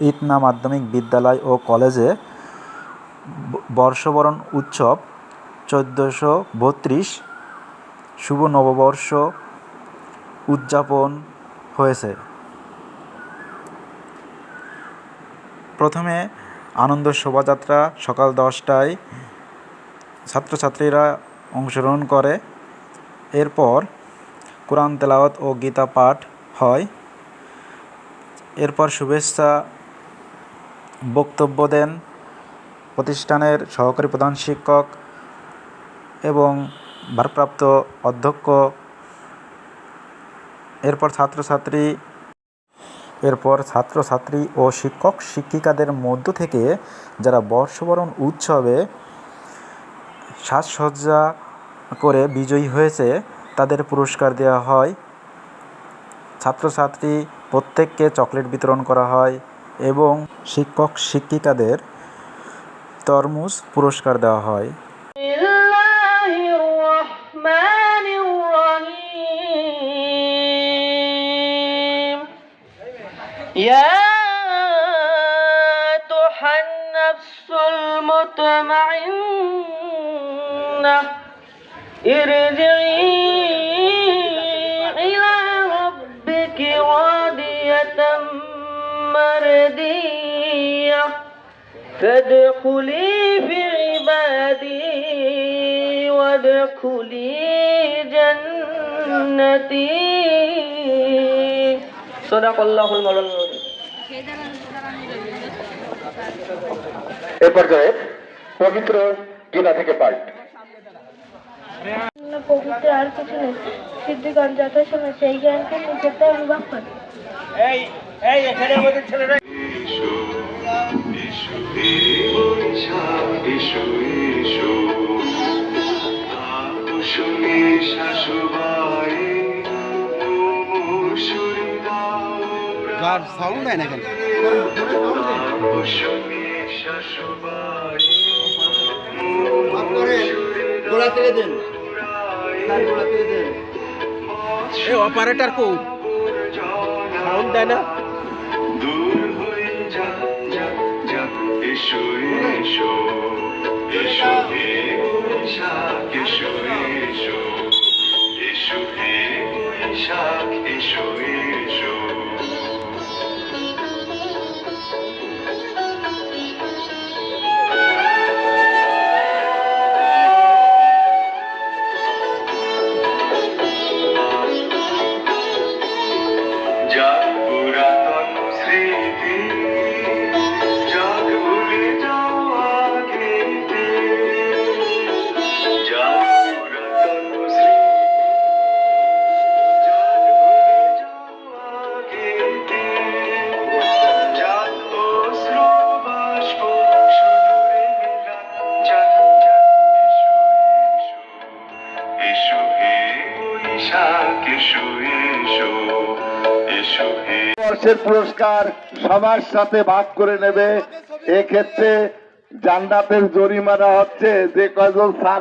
ইতনা মাধ্যমিক বিদ্যালয় ও কলেজে বর্ষবরণ উৎসব চোদ্দোশো বত্রিশ শুভ নববর্ষ উদযাপন হয়েছে। প্রথমে আনন্দ শোভাযাত্রা সকাল দশটায় ছাত্রছাত্রীরা অংশগ্রহণ করে। এরপর কোরআন তেলাওয়াত ও গীতা পাঠ হয়। এরপর শুভেচ্ছা বক্তব্য দেন প্রতিষ্ঠানের সহকারী প্রধান শিক্ষক এবং ভারপ্রাপ্ত অধ্যক্ষ, এরপর ছাত্রছাত্রী এরপর ছাত্রছাত্রী ও শিক্ষক শিক্ষিকাদের মধ্য থেকে যারা বর্ষবরণ উৎসবে সাজসজ্জা করে বিজয়ী হয়েছে, তাদের পুরস্কার দেওয়া হয়। ছাত্রছাত্রী প্রত্যেককে চকলেট বিতরণ করা হয়। এবং শিক্ষক শিক্ষিকাদের তরমুজ পুরস্কার দেওয়া হয় الله الرحمن الرحيم يا أيتها النفس المطمئنة ارجعي فادخلي في عبادي وادخلي جنتي صدق الله المولى العظيم এ পর্যায়ে পবিত্র গীতা থেকে পাঠ পবিত্র আর কিছু নেই সিদ্ধিগণ যথাসময় সেই জ্ঞানকে নিজেতে অনুভব করে গান সাউন্ড হয় না কেন? গোলা থেকে দেন। গোলা থেকে দেন। এ অপারেটর কো সাউন্ড দেয় না। দূর হয়ে যা এসো এসো এসো হে বৈশাখ এসো এসো এসো হে বৈশাখ এসো এসো বর্ষের পুরস্কার সবার সাথে ভাগ করে নেবে। এক্ষেত্রে জান্নাতের জরিমানা হচ্ছে যে কয়জন সারা